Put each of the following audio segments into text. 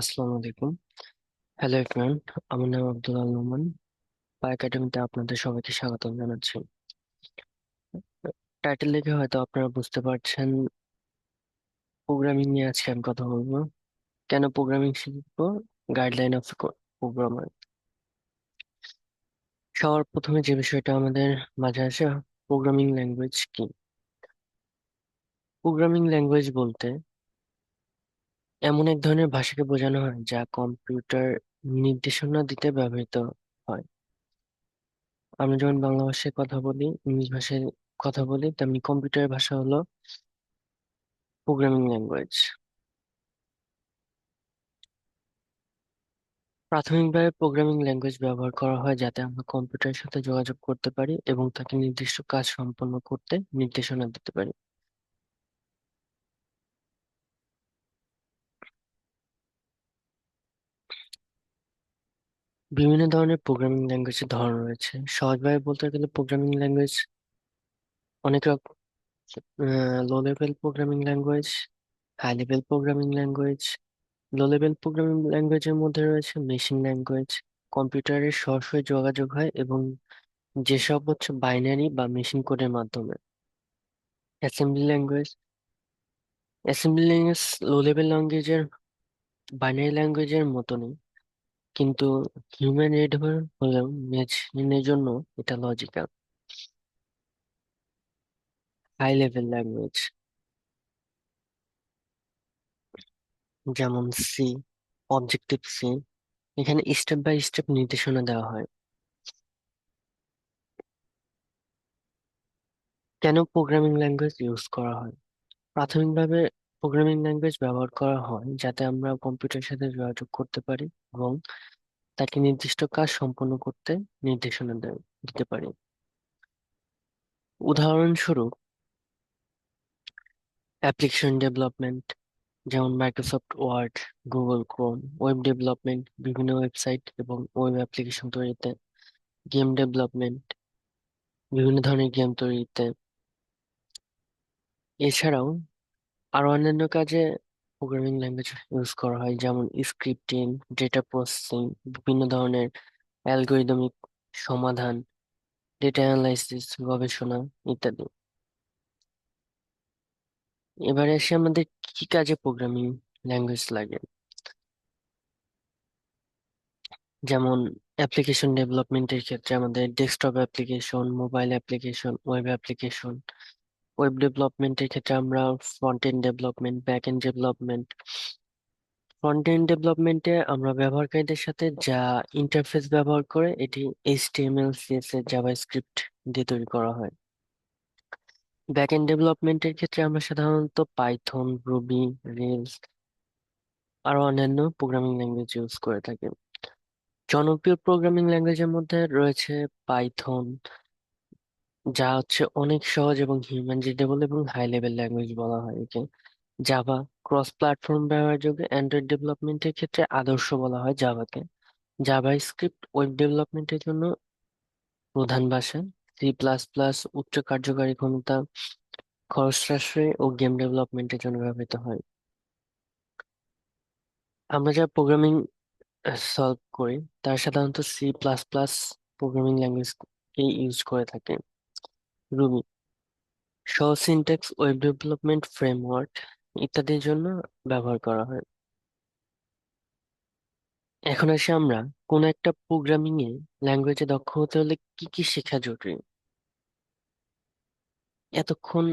আসসালামু আলাইকুম। Hello everyone আমার নাম আব্দুল আল নোমান। পা একাডেমিতে আপনাদের সবাইকে স্বাগতম জানাচ্ছি। টাইটেল দেখে হয়তো আপনারা বুঝতে পারছেন প্রোগ্রামিং নিয়ে আজকে আমি কথা বলব। কেন প্রোগ্রামিং শিখব? গাইডলাইন অফ প্রোগ্রামার সবার প্রথমে যে বিষয়টা আমাদের মাঝে আসে প্রোগ্রামিং ল্যাঙ্গুয়েজ কি? প্রোগ্রামিং ল্যাঙ্গুয়েজ বলতে এমন এক ধরনের ভাষাকে বোঝানো হয় যা কম্পিউটার নির্দেশনা দিতে ব্যবহৃত হয়। আমরা যেমন বাংলা ভাষায় কথা বলি, ইংলিশ ভাষায় কথা বলি, তেমনি কম্পিউটারের ভাষা হলো প্রোগ্রামিং ল্যাঙ্গুয়েজ প্রাথমিকভাবে প্রোগ্রামিং ল্যাঙ্গুয়েজ ব্যবহার করা হয় যাতে আমরা কম্পিউটারের সাথে যোগাযোগ করতে পারি এবং তাকে নির্দিষ্ট কাজ সম্পন্ন করতে নির্দেশনা দিতে পারি। বিভিন্ন ধরনের প্রোগ্রামিং ল্যাঙ্গুয়েজের ধরন রয়েছে। সহজভাবে বলতে গেলে প্রোগ্রামিং ল্যাঙ্গুয়েজ অনেক রকম low level programming language high level programming language low level programming ল্যাঙ্গুয়েজের মধ্যে রয়েছে মেশিন ল্যাঙ্গুয়েজ কম্পিউটারের সরাসরি যোগাযোগ হয় এবং যেসব হচ্ছে বাইনারি বা মেশিন কোডের মাধ্যমে। Assembly language assembly language low level ল্যাঙ্গুয়েজের binary ল্যাঙ্গুয়েজের মতনই। কিন্তু হিউম্যান রিডেবল হলেও মেশিনের জন্য এটা লজিক্যাল হাই লেভেল ল্যাঙ্গুয়েজ যেমন সি অবজেক্টিভ সি এখানে স্টেপ বাই স্টেপ নির্দেশনা দেওয়া হয়। কেন প্রোগ্রামিং ল্যাঙ্গুয়েজ ইউজ করা হয়? প্রাথমিকভাবে প্রোগ্রামিং ল্যাঙ্গুয়েজ ব্যবহার করা হয় যাতে আমরা কম্পিউটারের সাথে যোগাযোগ করতে পারি এবং তাকে নির্দিষ্ট কাজ সম্পন্ন করতে নির্দেশনা দেয় দিতে পারি। উদাহরণস্বরূপ অ্যাপ্লিকেশন ডেভেলপমেন্ট যেমন Microsoft Word Google Chrome web development বিভিন্ন ওয়েবসাইট এবং ওয়েব অ্যাপ্লিকেশন তৈরিতে গেম ডেভেলপমেন্ট বিভিন্ন ধরনের গেম তৈরিতে। এছাড়াও আরও অন্যান্য কাজে প্রোগ্রামিং ল্যাঙ্গুয়েজ ইউজ করা হয়, যেমন স্ক্রিপ্টিং ডেটা প্রসেসিং বিভিন্ন ধরনের অ্যালগরিদমিক সমাধান ডেটা অ্যানালাইসিস গবেষণা ইত্যাদি। এবারে আসি আমাদের কি কাজে প্রোগ্রামিং ল্যাঙ্গুয়েজ লাগে? যেমন অ্যাপ্লিকেশন ডেভেলপমেন্টের ক্ষেত্রে আমাদের desktop application mobile application web application web ডেভেলপমেন্টের ক্ষেত্রে আমরা front end development back end development front end ডেভেলপমেন্টে আমরা ব্যবহারকারীদের সাথে যা ইন্টারফেস ব্যবহার করে, এটি এইচটিএমএল সিএসএস জাভাস্ক্রিপ্ট দিয়ে তৈরি করা হয়। ব্যাক এন্ড ডেভেলপমেন্টের ক্ষেত্রে আমরা সাধারণত পাইথন রুবি রেলস আরও অন্যান্য প্রোগ্রামিং ল্যাঙ্গুয়েজ ইউজ করে থাকি। জনপ্রিয় প্রোগ্রামিং ল্যাঙ্গুয়েজের মধ্যে রয়েছে পাইথন যা হচ্ছে অনেক সহজ এবং হিউম্যান রিডেবল এবং হাই লেভেল ল্যাঙ্গুয়েজ বলা হয় একে। জাভা ক্রস প্ল্যাটফর্ম ব্যবহারযোগ্য অ্যান্ড্রয়েড ডেভেলপমেন্টের ক্ষেত্রে আদর্শ বলা হয় জাভাকে জাভা স্ক্রিপ্ট ওয়েব ডেভেলপমেন্টের জন্য প্রধান ভাষা। সি প্লাস প্লাস উচ্চ কার্যকারী ক্ষমতা, খরচ সাশ্রয় ও গেম ডেভেলপমেন্টের জন্য ব্যবহৃত হয়। আমরা যা প্রোগ্রামিং সলভ করি তার সাধারণত C plus plus programming language use করে থাকে। রুবি। সহজ সিনট্যাক্স ওয়েব ডেভেলপমেন্ট ফ্রেমওয়ার্ক ইত্যাদির জন্য ব্যবহার করা হয়। এখন আসি আমরা কোন একটা প্রোগ্রামিং এ ল্যাঙ্গুয়েজে দক্ষ হতে হলে কি কি শেখা জরুরি? এতক্ষণ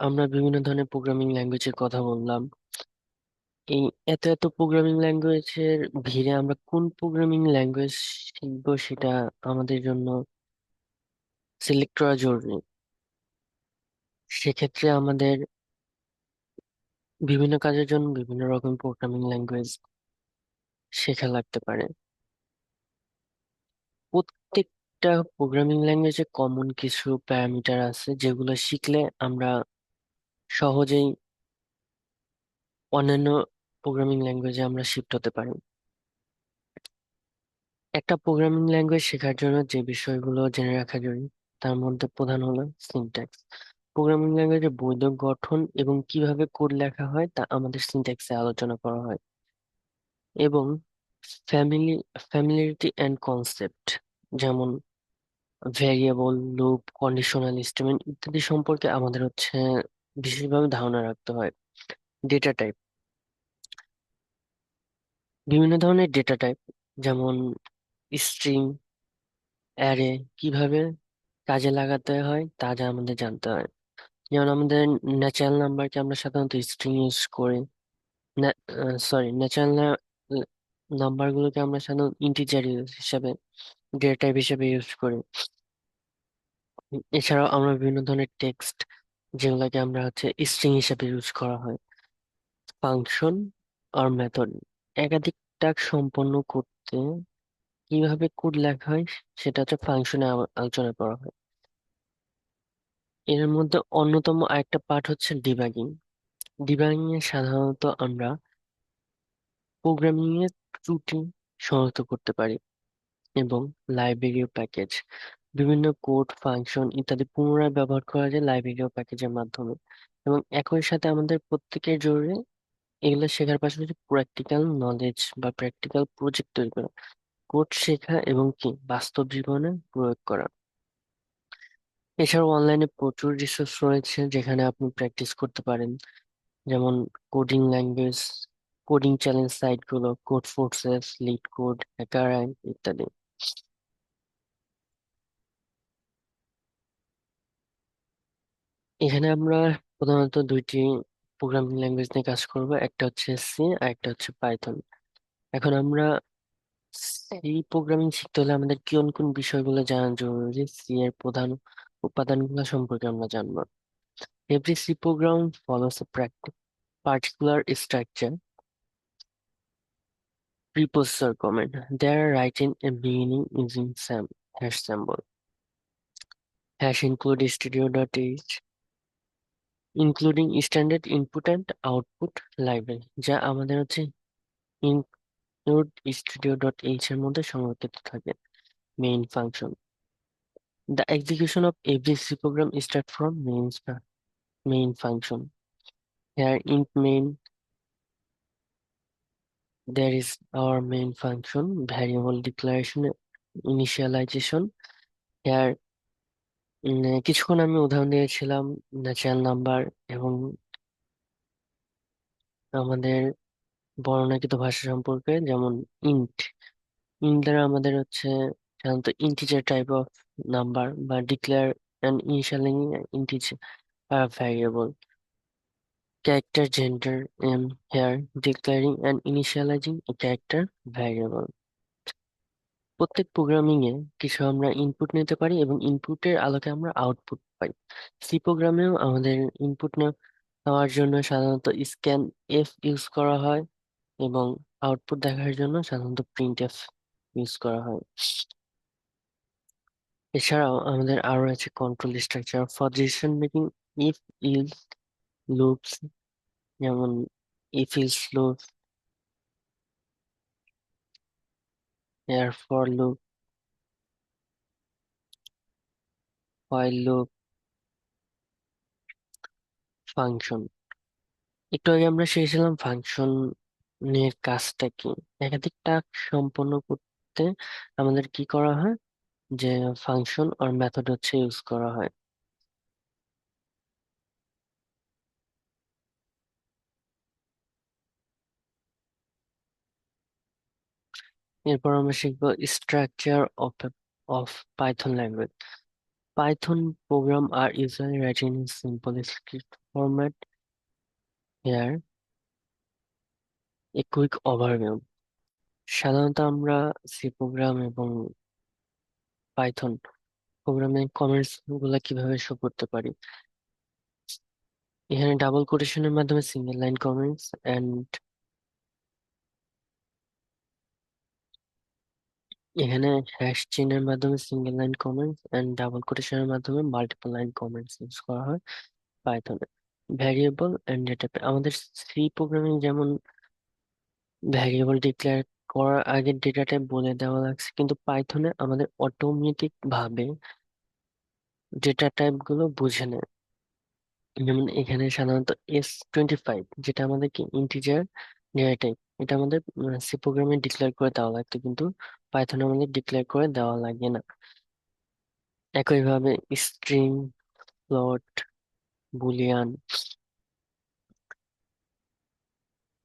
আমরা বিভিন্ন ধরনের প্রোগ্রামিং ল্যাঙ্গুয়েজের কথা বললাম। এই এত এত প্রোগ্রামিং ল্যাঙ্গুয়েজের ভিড়ে আমরা কোন প্রোগ্রামিং ল্যাঙ্গুয়েজ শিখব সেটা আমাদের জন্য সিলেক্ট করা জরুরি। সেক্ষেত্রে আমাদের বিভিন্ন কাজের জন্য বিভিন্ন রকম প্রোগ্রামিং ল্যাঙ্গুয়েজ শেখা লাগতে পারে। প্রত্যেকটা প্রোগ্রামিং ল্যাঙ্গুয়েজে কমন কিছু প্যারামিটার আছে যেগুলো শিখলে আমরা সহজেই অন্যান্য প্রোগ্রামিং ল্যাঙ্গুয়েজে আমরা শিফট হতে পারি। একটা প্রোগ্রামিং ল্যাঙ্গুয়েজ শেখার জন্য যে বিষয়গুলো জেনে রাখা জরুরি, তার মধ্যে প্রধান হলো সিনট্যাক্স প্রোগ্রামিং ল্যাঙ্গুয়েজের বৈধ গঠন এবং কীভাবে কোড লেখা হয় তা আমাদের সিনট্যাক্সে আলোচনা করা হয়। এবং ফ্যামিলি ফ্যামিলিয়ারিটি অ্যান্ড কনসেপ্ট যেমন ভেরিয়েবল লুপ কন্ডিশনাল স্টেটমেন্ট ইত্যাদি সম্পর্কে আমাদের হচ্ছে বিশেষভাবে ধারণা রাখতে হয়। ডেটা টাইপ বিভিন্ন ধরনের ডেটা টাইপ যেমন স্ট্রিং অ্যারে কীভাবে কাজে লাগাতে হয় তা যা আমাদের জানতে হয়। যেমন আমাদের ন্যাচারাল নাম্বারকে আমরা সাধারণত স্ট্রিং ইউজ করি সরি ন্যাচারাল নাম্বার গুলোকে আমরা সাধারণত ইন্টিজার হিসাবে ডেটা টাইপ হিসাবে ইউজ করি। এছাড়াও আমরা বিভিন্ন ধরনের টেক্সট যেগুলোকে আমরা হচ্ছে স্ট্রিং হিসাবে ইউজ করা হয়। ফাংশন আর মেথড একাধিক টাস্ক সম্পন্ন করতে কীভাবে কোড লেখা হয়, সেটা হচ্ছে ফাংশনে আলোচনা করা হয়। এর মধ্যে অন্যতম আরেকটা পার্ট হচ্ছে ডিবাগিং। ডিবাগিং এ সাধারণত আমরা প্রোগ্রামিং এর ত্রুটি শনাক্ত করতে পারি এবং লাইব্রেরি প্যাকেজ, বিভিন্ন কোড, ফাংশন ইত্যাদি পুনরায় ব্যবহার করা যায় লাইব্রেরি ও প্যাকেজের মাধ্যমে। এবং একই সাথে আমাদের প্রত্যেকের জরুরি এগুলো শেখার পাশাপাশি প্র্যাকটিক্যাল নলেজ বা প্র্যাকটিক্যাল প্রজেক্ট তৈরি করা, কোড শেখা এবং কি বাস্তব জীবনে প্রয়োগ করা। এছাড়াও অনলাইনে প্রচুর রিসোর্স রয়েছে যেখানে আপনি প্র্যাকটিস করতে পারেন। যেমন কোডিং ল্যাঙ্গুয়েজ কোডিং চ্যালেঞ্জ সাইটগুলো Codeforces LeetCode hacker ইত্যাদি। এখানে আমরা প্রধানত দুইটি প্রোগ্রামিং ল্যাঙ্গুয়েজ নিয়ে কাজ করব, একটা হচ্ছে সি আর একটা হচ্ছে পাইথন এখন আমরা সি প্রোগ্রামিং শিখতে হলে আমাদের কোন কোন বিষয়গুলো জানা জরুরি? সি এর প্রধান উপাদানগুলা সম্পর্কে আমরা জানব। Every C program follows particular structure preprocessor comment there writing a beginning is hash symbol hash include studio dot H including standard input and output library যা আমাদের হচ্ছে ইনক্লুড স্টুডিও ডট এইচ এর মধ্যে সংরক্ষিত থাকে main function the execution of every C program start from main main function here int main there is our main function variable declaration initialization here কিছুক্ষণ আমি উদাহরণ দিয়েছিলাম ন্যাচারাল নাম্বার এবং আমাদের বর্ণনাকৃত ভাষা সম্পর্কে যেমন ইন্ট ইন্ট দ্বারা আমাদের হচ্ছে সাধারণত ইন্টিজার টাইপ অফ নাম্বার বা declare and initialing integer variable character gender M here declaring and initializing character variable প্রত্যেক প্রোগ্রামিং এ কিছু আমরা ইনপুট নিতে পারি এবং ইনপুটের আলোকে আমরা আউটপুট পাই। সি প্রোগ্রামেও আমাদের ইনপুট নেওয়ার জন্য সাধারণত স্ক্যান এফ ইউজ করা হয় এবং আউটপুট দেখার জন্য সাধারণত প্রিন্ট এফ ইউজ করা হয়। এছাড়াও আমাদের আরও আছে control structure for decision making if is loops যেমন ইফ ইজ লুপ এর for loop while loop function একটু আগে আমরা শিখেছিলাম ফাংশন এর কাজটা কি। একাধিক টাস্ক সম্পন্ন করতে আমাদের কি করা হয়? যে ফাংশন আর মেথড হচ্ছে ইউজ করা হয়। এরপর আমরা শিখব structure of of Python language Python program R written in simple script format here, a quick overview সাধারণত আমরা সি প্রোগ্রাম এবং পাইথন প্রোগ্রামে কমেন্টসগুলা কীভাবে শো করতে পারি? এখানে ডাবল কোটেশনের মাধ্যমে সিঙ্গেল লাইন কমেন্টস এন্ড এখানে হ্যাশ চেইনের মাধ্যমে single line comments and double কোটেশনের মাধ্যমে মাল্টিপল লাইন কমেন্টস ইউজ করা হয় পাইথনে। ভ্যারিয়েবল এন্ড ডেটা আমাদের সি প্রোগ্রামিং যেমন ভ্যারিয়েবল ডিক্লেয়ার করার আগে ডেটা টাইপ বলে দেওয়া লাগছে। কিন্তু পাইথনে আমাদের অটোমেটিক ভাবে ডেটা টাইপগুলো বুঝে নেয়। যেমন এখানে সাধারণত এস টোয়েন্টি ফাইভ যেটা আমাদেরকে ইন্টিজার ডেটা টাইপ এটা আমাদের সি প্রোগ্রামে ডিক্লেয়ার করে দেওয়া লাগতো, কিন্তু পাইথনে আমাদের ডিক্লেয়ার করে দেওয়া লাগে না। একইভাবে string float boolean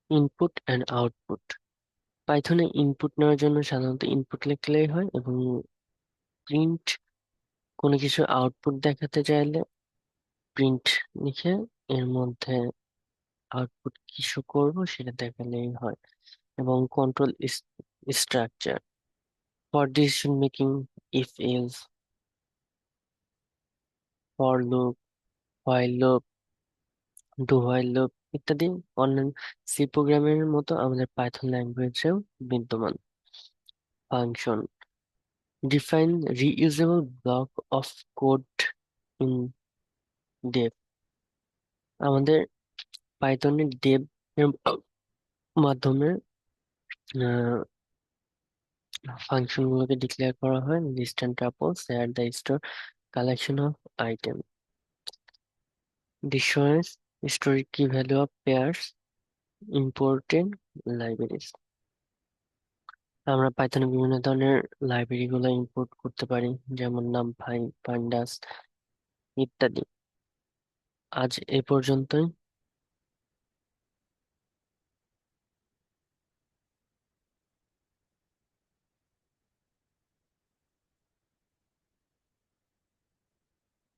input and output পাইথনে input নেওয়ার জন্য সাধারণত ইনপুট লিখলেই হয় এবং প্রিন্ট কোনো কিছু আউটপুট দেখাতে চাইলে প্রিন্ট লিখে এর মধ্যে আউটপুট কিছু করব সেটা দেখালেই হয় এবং control structure for decision making if else for loop while loop do while loop ইত্যাদি অন্যান্য সি প্রোগ্রামের মতো আমাদের পাইথন ল্যাঙ্গুয়েজেও বিদ্যমান। Function define reusable block of code in def আমাদের পাইথনের ডেভ মাধ্যমে ফাংশন গুলোকে ডিক্লেয়ার করা হয়। List and tuples at the store collection of item dictionaries story key value of pairs important libraries? আমরা পাইথনে বিভিন্ন ধরনের লাইব্রেরি গুলো ইম্পোর্ট করতে পারি, যেমন নাম নামপাই পান্ডাস ইত্যাদি। আজ এ পর্যন্তই।